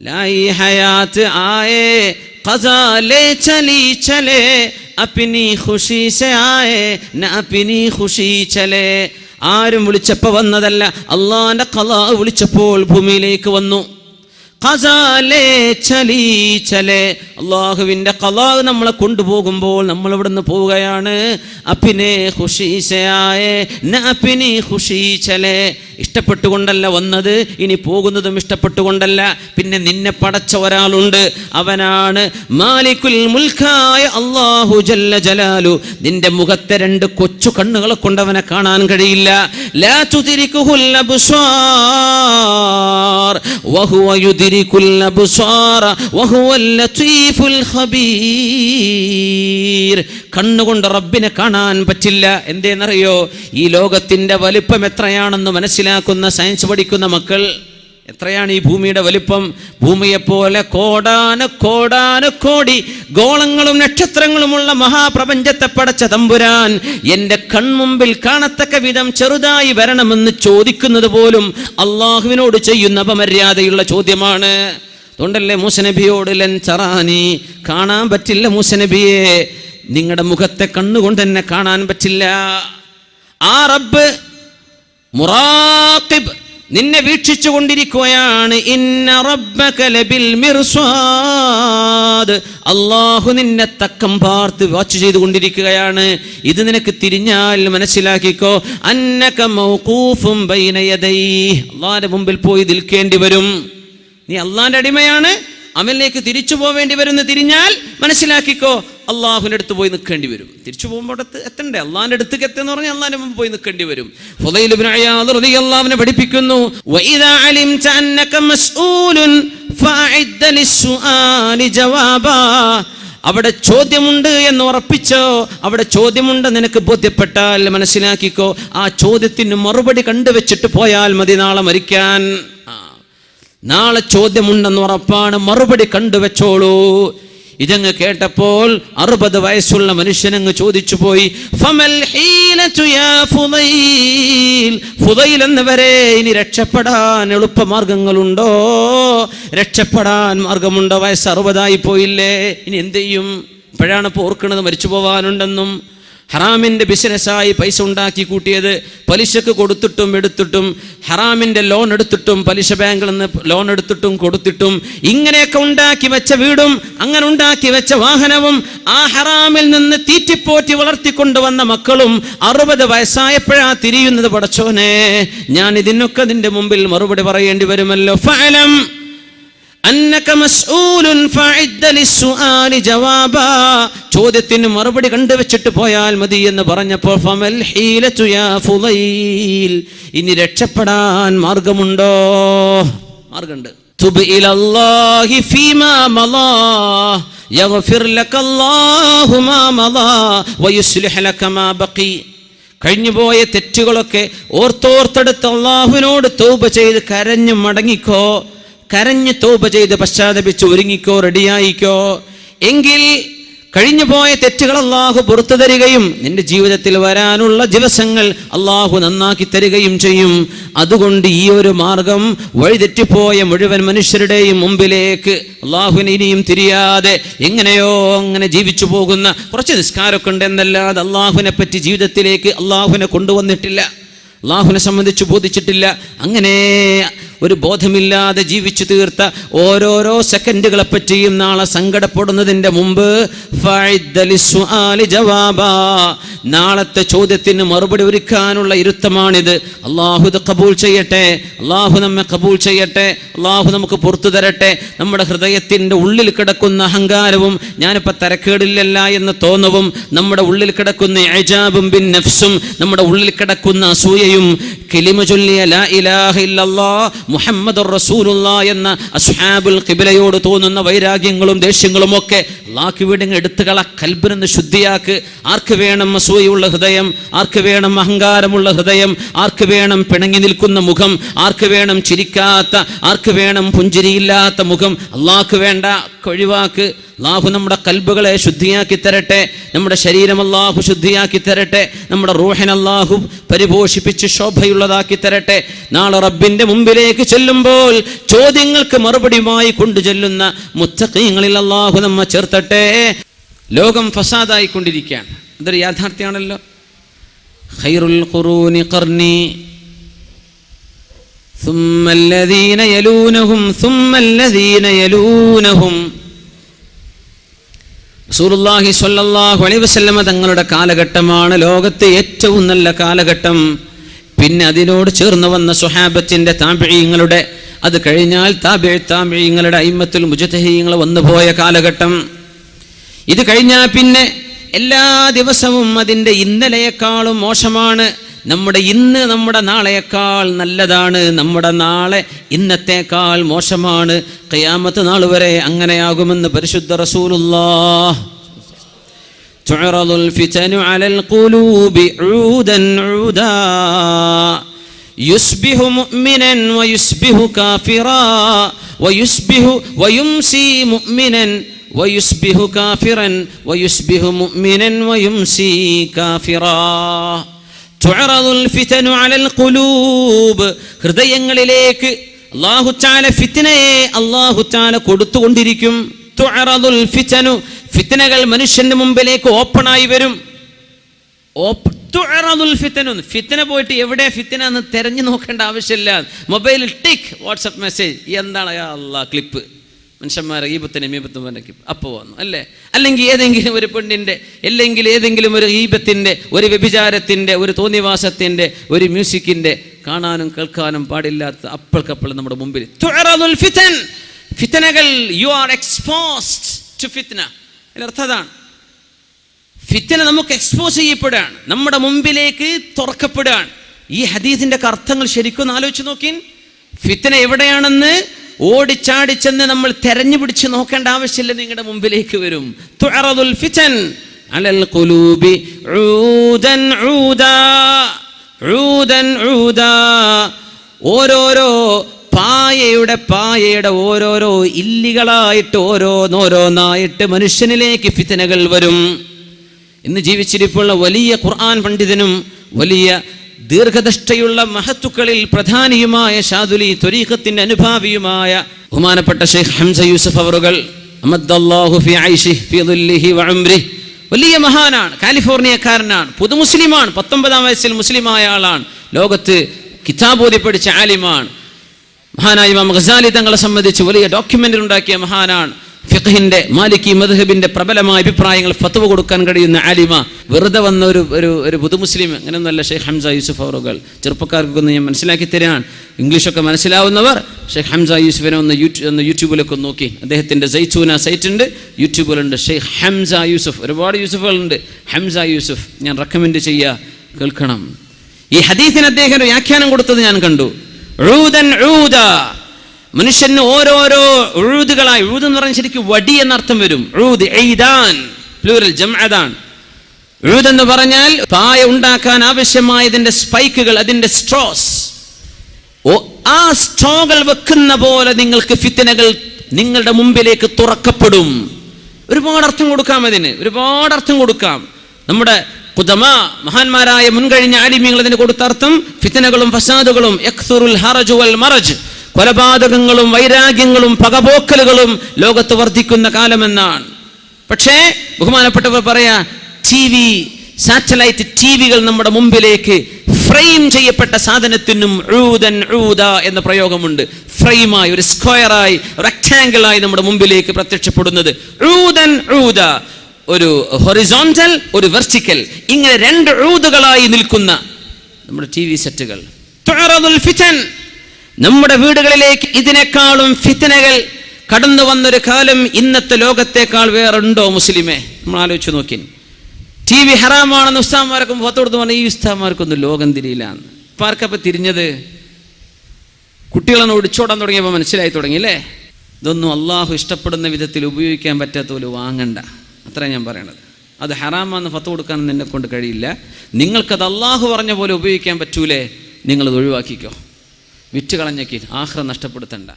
लाई हयात आए कजा ले चली चले अपनी खुशी से आए न अपनी खुशी चले ആരും വിളിച്ചപ്പോ വന്നതല്ല അള്ളാന്റെ കല വിളിച്ചപ്പോൾ ഭൂമിയിലേക്ക് വന്നു ഖസാലേ ചലീ ചലേ അള്ളാഹുവിൻ്റെ കലാഹ് നമ്മളെ കൊണ്ടുപോകുമ്പോൾ നമ്മൾ ഇവിടുന്ന് പോവുകയാണ് അപ്പിനെ ഖുഷീശയായേ ന അപ്പിനി ഖുഷീ ചലേ ഇഷ്ടപ്പെട്ടുകൊണ്ടല്ല വന്നത് ഇനി പോകുന്നതും ഇഷ്ടപ്പെട്ടുകൊണ്ടല്ല. പിന്നെ നിന്നെ പടച്ച ഒരാളുണ്ട് അവനാണ് മാലിക്കുൽ മുൽഖായ അള്ളാഹു ജല്ല ജലാലു. നിന്റെ മുഖത്തെ രണ്ട് കൊച്ചു കണ്ണുകളെ കൊണ്ടവനെ കാണാൻ കഴിയില്ല. കണ്ണുകൊണ്ട് റബ്ബിനെ കാണാൻ പറ്റില്ല. എന്തേന്നറിയോ? ഈ ലോകത്തിന്റെ വലിപ്പം എത്രയാണെന്ന് മനസ്സിലാക്കുന്ന സയൻസ് പഠിക്കുന്ന മക്കൾ എത്രയാണ് ഈ ഭൂമിയുടെ വലിപ്പം? ഭൂമിയെപ്പോലെ കോടാന കോടാന കോടി ഗോളങ്ങളും നക്ഷത്രങ്ങളുമുള്ള മഹാപ്രപഞ്ചത്തെ പടച്ച തമ്പുരാൻ എന്റെ കൺമുമ്പിൽ കാണത്തക്ക വിധം ചെറുതായി വരണമെന്ന് ചോദിക്കുന്നത് പോലും അള്ളാഹുവിനോട് ചെയ്യുന്ന അപമര്യാദയുള്ള ചോദ്യമാണ്. അതുകൊണ്ടല്ലേ മൂസനബിയോട് ലൻ ചറാനി കാണാൻ പറ്റില്ല മൂസനബിയെ നിങ്ങളുടെ മുഖത്തെ കണ്ണുകൊണ്ട് തന്നെ കാണാൻ പറ്റില്ല. ആ റബ്ബ് മുറാഖിബ് നിന്നെ വീക്ഷിച്ചു കൊണ്ടിരിക്കുകയാണ് ഇന്ന റബ്ബക ലബിൽ മിർസാദ്. അള്ളാഹു നിന്നെ തക്കം പാർത്ത് വാച്ച് ചെയ്തു കൊണ്ടിരിക്കുകയാണ് ഇത് നിനക്ക് തിരിഞ്ഞാൽ മനസ്സിലാക്കിക്കോ. അന്നക മൗഖൂഫും ബൈന യദൈ. മുമ്പിൽ പോയി നിൽക്കേണ്ടി വരും. നീ അള്ളാന്റെ അടിമയാണ്. അവനിലേക്ക് തിരിച്ചു പോവേണ്ടി വരുമെന്ന് തിരിഞ്ഞാൽ മനസ്സിലാക്കിക്കോ അള്ളാഹുവിന്റെ അടുത്ത് പോയി നിൽക്കേണ്ടി വരും. തിരിച്ചു പോകുമ്പോൾ അടുത്ത് എത്തണ്ടേ? അള്ളാഹിന്റെ അടുത്തേക്ക് എത്തുന്ന പറഞ്ഞാൽ അള്ളാഹിന്റെ മുമ്പ് പോയി നിൽക്കേണ്ടി വരും. റളിയല്ലാഹുവിനെ പഠിപ്പിക്കുന്നു അവിടെ ചോദ്യമുണ്ട് എന്ന് ഉറപ്പിച്ചോ? അവിടെ ചോദ്യമുണ്ട് നിനക്ക് ബോധ്യപ്പെട്ടാൽ മനസ്സിലാക്കിക്കോ. ആ ചോദ്യത്തിന് മറുപടി കണ്ടുവച്ചിട്ട് പോയാൽ മതി നാളെ മരിക്കാൻ. നാളെ ചോദ്യമുണ്ടെന്ന് ഉറപ്പാണ്. മറുപടി കണ്ടുവച്ചോളൂ. ഇതങ്ങ് കേട്ടപ്പോൾ അറുപത് വയസ്സുള്ള മനുഷ്യനങ്ങ് ചോദിച്ചു പോയി ഫുദൈൽ? എന്നവരെ ഇനി രക്ഷപ്പെടാൻ എളുപ്പമാർഗങ്ങളുണ്ടോ രക്ഷപ്പെടാൻ മാർഗമുണ്ടോ? വയസ്സ് അറുപതായി പോയില്ലേ? ഇനി എന്ത് ചെയ്യും? ഇപ്പോഴാണ് ഓർക്കുന്നത് മരിച്ചു പോവാനുണ്ടെന്നും ഹറാമിന്റെ ബിസിനസ്സായി പൈസ ഉണ്ടാക്കി കൂട്ടിയത് പലിശക്ക് കൊടുത്തിട്ടും എടുത്തിട്ടും ഹറാമിന്റെ ലോൺ എടുത്തിട്ടും പലിശ ബാങ്കിൽ നിന്ന് ലോൺ എടുത്തിട്ടും കൊടുത്തിട്ടും ഇങ്ങനെയൊക്കെ ഉണ്ടാക്കി വെച്ച വീടും അങ്ങനെ ഉണ്ടാക്കി വെച്ച വാഹനവും ആ ഹറാമിൽ നിന്ന് തീറ്റിപ്പോറ്റി വളർത്തിക്കൊണ്ടുവന്ന മക്കളും അറുപത് വയസ്സായപ്പോഴാ തിരിയുന്നത് പടച്ചോനെ. ഞാൻ ഇതിനൊക്കെ നിന്റെ മുമ്പിൽ മറുപടി പറയേണ്ടി വരുമല്ലോ. ഫലം അന്നക മസ്ഊലുൻ ഫഇദ്ദ ലിസ്സുആലി ജവാബാ. ചോദ്യത്തിന് മറുപടി കണ്ടുവച്ചിട്ട് പോയാൽ മതി എന്ന് പറഞ്ഞപ്പോൾ ഫമൽ ഇനി രക്ഷപ്പെടാൻ മാർഗമുണ്ടോ? മാർഗമുണ്ട്. തുബ് കഴിഞ്ഞുപോയ തെറ്റുകളൊക്കെ ഓർത്തോർത്തെടുത്ത് അള്ളാഹുവിനോട് തൗബ ചെയ്ത് കരഞ്ഞു മടങ്ങിക്കോ കരഞ്ഞു തോപ ചെയ്ത് പശ്ചാത്തപിച്ച് ഒരുങ്ങിക്കോ റെഡിയായിക്കോ. എങ്കിൽ കഴിഞ്ഞുപോയ തെറ്റുകൾ അള്ളാഹു പുറത്തു തരികയും നിന്റെ ജീവിതത്തിൽ വരാനുള്ള ദിവസങ്ങൾ അള്ളാഹു നന്നാക്കി തരികയും ചെയ്യും. അതുകൊണ്ട് ഈ ഒരു മാർഗം വഴിതെറ്റിപ്പോയ മുഴുവൻ മനുഷ്യരുടെയും മുമ്പിലേക്ക് അള്ളാഹുവിന് ഇനിയും തിരിയാതെ എങ്ങനെയോ അങ്ങനെ ജീവിച്ചു പോകുന്ന കുറച്ച് നിസ്കാരമൊക്കെ ഉണ്ട് എന്നല്ലാതെ അള്ളാഹുവിനെ പറ്റി ജീവിതത്തിലേക്ക് അള്ളാഹുവിനെ കൊണ്ടുവന്നിട്ടില്ല. അള്ളാഹുവിനെ സംബന്ധിച്ച് ബോധിച്ചിട്ടില്ല. അങ്ങനെ ഒരു ബോധമില്ലാതെ ജീവിച്ചു തീർത്ത ഓരോരോ സെക്കൻഡുകളെ പറ്റിയും നാളെ സങ്കടപ്പെടുന്നതിന്റെ മുമ്പ് ജവാബാ. നാളത്തെ ചോദ്യത്തിന് മറുപടി ഒരുക്കാനുള്ള ഇരുത്തമാണിത്. അള്ളാഹു ഇത് കബൂൾ ചെയ്യട്ടെ. അള്ളാഹു നമ്മെ കബൂൾ ചെയ്യട്ടെ. അള്ളാഹു നമുക്ക് പുറത്തു തരട്ടെ. നമ്മുടെ ഹൃദയത്തിന്റെ ഉള്ളിൽ കിടക്കുന്ന അഹങ്കാരവും ഞാനിപ്പോൾ തരക്കേടില്ലല്ല എന്ന് തോന്നവും നമ്മുടെ ഉള്ളിൽ കിടക്കുന്ന എജാബും ബിൻ നഫ്സും നമ്മുടെ ഉള്ളിൽ കിടക്കുന്ന അസൂയയും കിലിമ ചൊല്ലിയ ലാ ഇലാഹ ഇല്ലല്ലാ മുഹമ്മദ് റസൂലുള്ള എന്ന അസ്ഹാബുൽ ഖിബലയോട് തോന്നുന്ന വൈരാഗ്യങ്ങളും ദേഷ്യങ്ങളും ഒക്കെ അള്ളാഹ് വീടുങ്ങ് എടുത്തുകള കൽബിനെന്ന് ശുദ്ധിയാക്ക്. ആർക്ക് വേണം അസൂയ അസൂയുള്ള ഹൃദയം ആർക്ക് വേണം അഹങ്കാരമുള്ള ഹൃദയം ആർക്ക് വേണം പിണങ്ങി നിൽക്കുന്ന മുഖം ആർക്ക് വേണം ചിരിക്കാത്ത ആർക്ക് വേണം പുഞ്ചിരിയില്ലാത്ത മുഖം. അള്ളാഹ്ക്ക് വേണ്ട ഒഴിവാക്ക് അള്ളാഹു നമ്മുടെ കൽബുകളെ ശുദ്ധിയാക്കി തരട്ടെ. നമ്മുടെ ശരീരം അള്ളാഹു ശുദ്ധിയാക്കി തരട്ടെ. നമ്മുടെ റൂഹൻ അള്ളാഹു പരിപോഷിപ്പിച്ച് ശോഭയുള്ളതാക്കി തരട്ടെ. നാളെ റബ്ബിന്റെ മുമ്പിലേക്ക് ചെല്ലുമ്പോൾ ചോദ്യങ്ങൾക്ക് മറുപടിയുമായി കൊണ്ടു ചെല്ലുന്ന മുത്തക്കീങ്ങളിൽ അള്ളാഹു നമ്മ ചേർത്തട്ടെ. ലോകം ഫസാദായിക്കൊണ്ടിരിക്കുകയാണ്. ഇതൊരു യാഥാർത്ഥ്യമാണല്ലോ. ഖൈറുൽ ഖുറൂനി ഖർനി സുമ്മല്ലദീന യലൂനഹും സുമ്മല്ലദീന യലൂനഹും. റസൂലുള്ളാഹി സ്വല്ലല്ലാഹു അലൈഹി വസല്ലമ തങ്ങളുടെ കാലഘട്ടമാണ് ലോകത്തെ ഏറ്റവും നല്ല കാലഘട്ടം. പിന്നെ അതിനോട് ചേർന്ന് വന്ന സുഹാബത്തിന്റെ താപിഴീങ്ങളുടെ അത് കഴിഞ്ഞാൽ താബിഴ് താമിഴീങ്ങളുടെ അയിമത്തിൽ മുജതഹീങ്ങൾ വന്നുപോയ കാലഘട്ടം. ഇത് കഴിഞ്ഞാൽ പിന്നെ എല്ലാ ദിവസവും അതിൻ്റെ ഇന്നലെയേക്കാളും മോശമാണ് നമ്മുടെ ഇന്ന് നമ്മുടെ നാളെയേക്കാൾ നല്ലതാണ് നമ്മുടെ നാളെ ഇന്നത്തേക്കാൾ മോശമാണ് ഖിയാമത്ത് നാൾ വരെ അങ്ങനെയാകുമെന്ന് പരിശുദ്ധ റസൂലുള്ളാഹ് تعرض الفتن على القلوب عودا عودا يصبح مؤمنا ويصبح كافرا ويصبح ويمسي مؤمنا വയുസ്ബിഹു കാഫിറൻ വയുസ്ബിഹു മുഅ്മിനൻ വയുംസി കാഫിറാ. ഫിതനു അലൽ ഖുലൂബ്. ഹൃദയങ്ങളിലേക്ക് അല്ലാഹു തആല ഫിത്നയെ അല്ലാഹു തആല കൊടുത്തുകൊണ്ടിരിക്കും. തുഅറദുൽ ഫിതനു ഫിത്നകൾ മനുഷ്യന്റെ മുമ്പിലേക്ക് ഓപ്പൺ ആയി വരും ഓപ്പൺ തുഅറദുൽ ഫിതനു ഫിത്ന പോയിട്ട് എവിടെ ഫിത്ന എന്ന് തെരഞ്ഞു നോക്കേണ്ട ആവശ്യമില്ല. മൊബൈലിൽ ടിക് വാട്സ്ആപ്പ് മെസ്സേജ്. എന്താണ് അല്ല ക്ലിപ്പ്? മനുഷ്യന്മാരെ ഈപത്തിന് മീപത്തും അപ്പോൾ വന്നു അല്ലേ? അല്ലെങ്കിൽ ഏതെങ്കിലും ഒരു പെണ്ണിന്റെ അല്ലെങ്കിൽ ഏതെങ്കിലും ഒരു ഈപത്തിന്റെ ഒരു വ്യഭിചാരത്തിന്റെ ഒരു തോന്നിവാസത്തിന്റെ ഒരു മ്യൂസിക്കിന്റെ കാണാനും കേൾക്കാനും പാടില്ലാത്ത അപ്പൾക്കപ്പോൾ നമ്മുടെ മുമ്പിൽ. ഫിതൻ. ഫിത്തനകൾ യു ആർ എക്സ്പോസ്ഡ് ടു ഫിത്ന അതാണ്. ഫിത്തന നമുക്ക് എക്സ്പോസ് ചെയ്യപ്പെടുകയാണ്. നമ്മുടെ മുമ്പിലേക്ക് തുറക്കപ്പെടുകയാണ്. ഈ ഹദീസിന്റെ ഒക്കെ അർത്ഥങ്ങൾ ശരിക്കും ആലോചിച്ച് നോക്കിൻ. ഫിത്തന എവിടെയാണെന്ന് ഓടിച്ചാടിച്ചെന്ന് നമ്മൾ തെരഞ്ഞു പിടിച്ച് നോക്കേണ്ട ആവശ്യമില്ല നിങ്ങളുടെ മുമ്പിലേക്ക് വരും. അലൽ ഓരോരോ പായയുടെ പായയുടെ ഓരോരോ ഇല്ലികളായിട്ട് ഓരോന്നോരോന്നായിട്ട് മനുഷ്യനിലേക്ക് ഫിത്തനകൾ വരും. ഇന്ന് ജീവിച്ചിരിപ്പുള്ള വലിയ ഖുർആൻ പണ്ഡിതനും വലിയ ദീർഘദൃഷ്ടയുള്ള മഹത്തുക്കളിൽ പ്രധാനിയുമായ ഷാദുലി ത്വരീഖത്തിന്റെ അനുഭാവിയുമായ ബഹുമാനപ്പെട്ട ഷെയ്ഖ് ഹംസ യൂസഫ് അവറുകൾ. വലിയ മഹാനാണ് കാലിഫോർണിയക്കാരനാണ് പുതു മുസ്ലിമാണ് പത്തൊമ്പതാം വയസ്സിൽ മുസ്ലിമായ ആളാണ് ലോകത്ത് കിതാബോധി പഠിച്ച ആലിമാണ് മഹാനായ ഇമാം ഗസാലി തങ്ങളെ സംബന്ധിച്ച് വലിയ ഡോക്യുമെന്ററി ഉണ്ടാക്കിയ മഹാനാണ് ഫിഖഹിന്റെ മാലിക്കി മദ്ഹബിന്റെ പ്രബലമായ അഭിപ്രായങ്ങൾ ഫത്വ കൊടുക്കാൻ കഴിയുന്ന ആലിമ വെറുതെ വന്ന ഒരു ഒരു ഒരു പുതുമുസ്ലിം അങ്ങനെയൊന്നുമല്ല ഷെയ്ഖ് ഹംസ യൂസുഫ് അവറുകൾ. ചെറുപ്പക്കാർക്കൊന്ന് ഞാൻ മനസ്സിലാക്കി തരാൻ. ഇംഗ്ലീഷൊക്കെ മനസ്സിലാവുന്നവർ ഷെയ്ഖ് ഹംസ യൂസുഫിനെ ഒന്ന് ഒന്ന് യൂട്യൂബിലൊക്കെ നോക്കി. അദ്ദേഹത്തിന്റെ സൈച്ചൂന സൈറ്റ് ഉണ്ട് യൂട്യൂബിലുണ്ട് ഷെയ്ഖ് ഹംസ യൂസുഫ്. ഒരുപാട് യൂസുഫുകളുണ്ട്. ഹംസ യൂസുഫ് ഞാൻ റെക്കമെൻഡ് ചെയ്യുക കേൾക്കണം. ഈ ഹദീസിന് അദ്ദേഹം വ്യാഖ്യാനം കൊടുത്തത് ഞാൻ കണ്ടു. റൂദൻ മനുഷ്യന് ഓരോരോ ഉഴുതുകളായി ഉഴുത് എന്ന് പറഞ്ഞാൽ ശരിക്കും വടി എന്നർത്ഥം വരും. ഉഴുത് എയ്താൻ പ്ലൂരൽ ജംഅദാൻ ഉഴുത് എന്ന് പറഞ്ഞാൽ പായ ഉണ്ടാക്കാൻ ആവശ്യമായതിന്റെ സ്പൈക്കുകൾ അതിന്റെ സ്ട്രോസ് ഓ ആ സ്ട്രോകൾ വെക്കുന്ന പോലെ നിങ്ങൾക്ക് ഫിത്തനകൾ നിങ്ങളുടെ മുമ്പിലേക്ക് തുറക്കപ്പെടും. ഒരുപാട് അർത്ഥം കൊടുക്കാം അതിന് ഒരുപാട് അർത്ഥം കൊടുക്കാം. നമ്മുടെ കുതമ മഹാന്മാരായ മുൻകഴിഞ്ഞ ആലിമ്യങ്ങൾ അതിന് കൊടുത്ത അർത്ഥം ഫിത്തനകളും ഫസാദുകളും യക്സുറുൽ ഹറജു വൽ മറജ്. കൊലപാതകങ്ങളും വൈരാഗ്യങ്ങളും പകപോക്കലുകളും ലോകത്ത് വർദ്ധിക്കുന്ന കാലമെന്നാണ്. പക്ഷേ ബഹുമാനപ്പെട്ടവർ പറയാ ടി വി സാറ്റലൈറ്റ് ടി വികൾ നമ്മുടെ മുമ്പിലേക്ക് ഫ്രെയിം ചെയ്യപ്പെട്ട സാധനത്തിനും റൂതൻ റൂത എന്ന പ്രയോഗമുണ്ട്. ഫ്രെയിമായി ഒരു സ്ക്വയറായി റെക്ടാങ്കിളായി നമ്മുടെ മുമ്പിലേക്ക് പ്രത്യക്ഷപ്പെടുന്നത്. റൂതൻ റൂത ഒരു ഹൊറിസോണ്ടൽ ഒരു വെർട്ടിക്കൽ. ഇങ്ങനെ രണ്ട് ഊതുകളായി നിൽക്കുന്ന നമ്മുടെ ടി വി സെറ്റുകൾ. നമ്മുടെ വീടുകളിലേക്ക് ഇതിനേക്കാളും ഫിത്തനകൾ കടന്നു വന്നൊരു കാലം ഇന്നത്തെ ലോകത്തേക്കാൾ വേറുണ്ടോ മുസ്ലിമേ? നമ്മൾ ആലോചിച്ച് നോക്കി ടി വി ഹറാമാണെന്ന് ഉസ്താമാർക്കും പുറത്തോടുത്ത് പറഞ്ഞ ഈ ഉസ്താമാർക്കൊന്നും ലോകം തിരിയില്ല ഇപ്പം ആർക്കപ്പം തിരിഞ്ഞത്? കുട്ടികളൊന്ന് ഒടിച്ചോടാൻ തുടങ്ങിയപ്പോൾ മനസ്സിലായി തുടങ്ങി അല്ലേ? ഇതൊന്നും അള്ളാഹു ഇഷ്ടപ്പെടുന്ന വിധത്തിൽ ഉപയോഗിക്കാൻ പറ്റാത്ത പോലെ വാങ്ങണ്ട. അത്ര ഞാൻ പറയണത്. അത് ഹറാമാന്ന് ഫത്ത് കൊടുക്കാനൊന്നും എന്നെ കൊണ്ട് കഴിയില്ല. നിങ്ങൾക്കത് അള്ളാഹു പറഞ്ഞ പോലെ ഉപയോഗിക്കാൻ പറ്റൂലേ? നിങ്ങളത് ഒഴിവാക്കിക്കോ. വിറ്റ് കളഞ്ഞേക്കി ആഹ്റ നഷ്ടപ്പെടുത്തണ്ട.